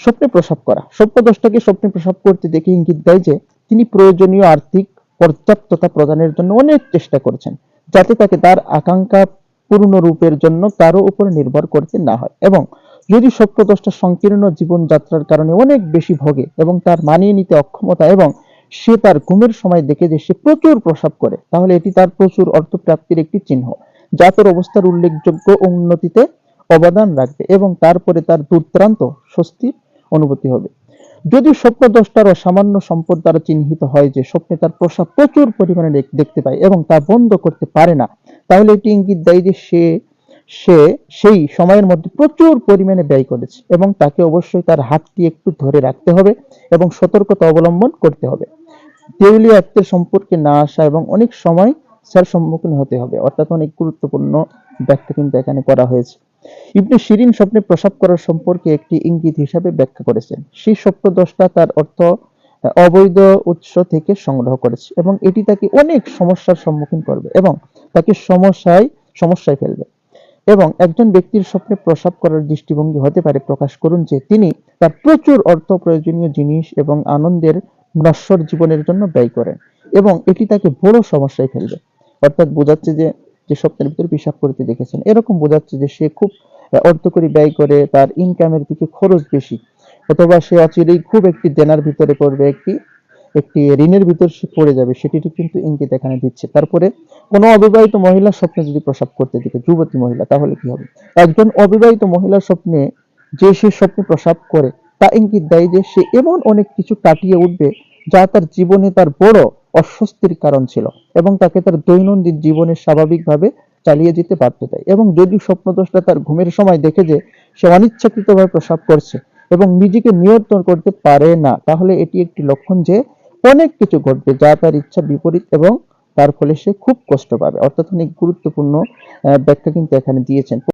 স্বপ্নে প্রসাব করা। স্বপ্নদ্রষ্টাকে স্বপ্নে প্রসাব করতে দেখে ইঙ্গিত দেয় যে, তিনি প্রয়োজনীয় আর্থিক পর্যাপ্ততা প্রদানের জন্য অনেক চেষ্টা করেছেন, যাতে তাকে তার আকাঙ্ক্ষা পূর্ণরূপের জন্য কারও উপর নির্ভর করতে না হয়। এবং যদি স্বপ্নদ্রষ্টা সংকীর্ণ জীবনযাত্রার কারণে অনেক বেশি ভোগে এবং তার মানিয়ে নিতে অক্ষমতা এবং সে তার ঘুমের সময় দেখে যে সে প্রচুর প্রসাব করে, তাহলে এটি তার প্রচুর অর্থ প্রাপ্তির একটি চিহ্ন, যা তার অবস্থার উল্লেখযোগ্য উন্নতিতে অবদান রাখবে এবং তারপরে তার দুর্দান্ত স্বস্তির অনুভূতি হবে। যদি স্বপ্নদ্রষ্টার অসামান্য সম্পদ দ্বারা চিহ্নিত হয় যে স্বপ্নে তার প্রসাব প্রচুর পরিমাণে দেখতে পায় এবং তা বন্ধ করতে পারে না, তাহলে এটি ইঙ্গিত দেয় যে সে সে সেই সময়ের মধ্যে প্রচুর পরিমাণে ব্যয় করেছে এবং তাকে অবশ্যই তার হাতটি একটু ধরে রাখতে হবে এবং সতর্কতা অবলম্বন করতে হবে। দেউলিয়া আত্মের সম্পর্কে না আসা এবং অনেক সময় স্যার সম্মুখীন হতে হবে, অর্থাৎ অনেক গুরুত্বপূর্ণ ব্যাখ্যা কিন্তু এখানে করা হয়েছে। ইবনে শিরিন স্বপ্নে প্রসাব করার সম্পর্কে একটি ইঙ্গিত হিসাবে ব্যাখ্যা করেছেন। সেই স্বপ্নদ্রষ্টা তার অর্থ অবৈধ উৎস থেকে সংগ্রহ করেছে এবং এটি তাকে অনেক সমস্যার সম্মুখীন করবে এবং তাকে সমস্যায় সমস্যায় ফেলবে। এবং একজন ব্যক্তির স্বপ্নে প্রসাব করার দৃষ্টিভঙ্গি হতে পারে প্রকাশ করুন যে তিনি তার প্রচুর অর্থ প্রয়োজনীয় জিনিস এবং আনন্দের নশ্বর জীবনের জন্য ব্যয় করেন এবং এটি তাকে বড় সমস্যায় ফেলবে। অর্থাৎ বোঝাচ্ছে যে যে স্বপ্নের ভিতরে পেশাব করতে দেখেছেন। এরকম বোঝাচ্ছে যে সে খুব অর্থ করে ব্যয় করে, তার ইনকামের দিকে খরচ বেশি। অথবা সে অচিরেই খুব একটি দেনার ভিতরে পড়বে, একটি একটি ঋণের ভিতর সে পড়ে যাবে সেটিরও কিন্তু ইঙ্গিত এখানে দিচ্ছে। তারপরে, কোনো অবিবাহিত মহিলা স্বপ্নে যদি প্রসাব করতে দিকে যুবতী মহিলা, তাহলে কি হবে? একজন অবিবাহিত মহিলার স্বপ্নে যে সে স্বপ্নে প্রসাব করে, তা ইঙ্গিত দেয় যে সে এমন অনেক কিছু কাটিয়ে উঠবে যা তার জীবনে তার বড় অস্বস্তির কারণ ছিল এবং তাকে তার দৈনন্দিন জীবনে স্বাভাবিকভাবে চালিয়ে যেতে বাধ্য দেয়। এবং যদি স্বপ্নদোষটা তার ঘুমের সময় দেখে যে সে অনিচ্ছাকৃতভাবে প্রসাব করছে এবং নিজেকে নিয়ন্ত্রণ করতে পারে না, তাহলে এটি একটি লক্ষণ যে অনেক কিছু ঘটবে যা তার ইচ্ছা বিপরীত এবং তার ফলে সে খুব কষ্ট পাবে। অর্থাৎ অনেক গুরুত্বপূর্ণ ব্যাখ্যা কিন্তু এখানে দিয়েছেন।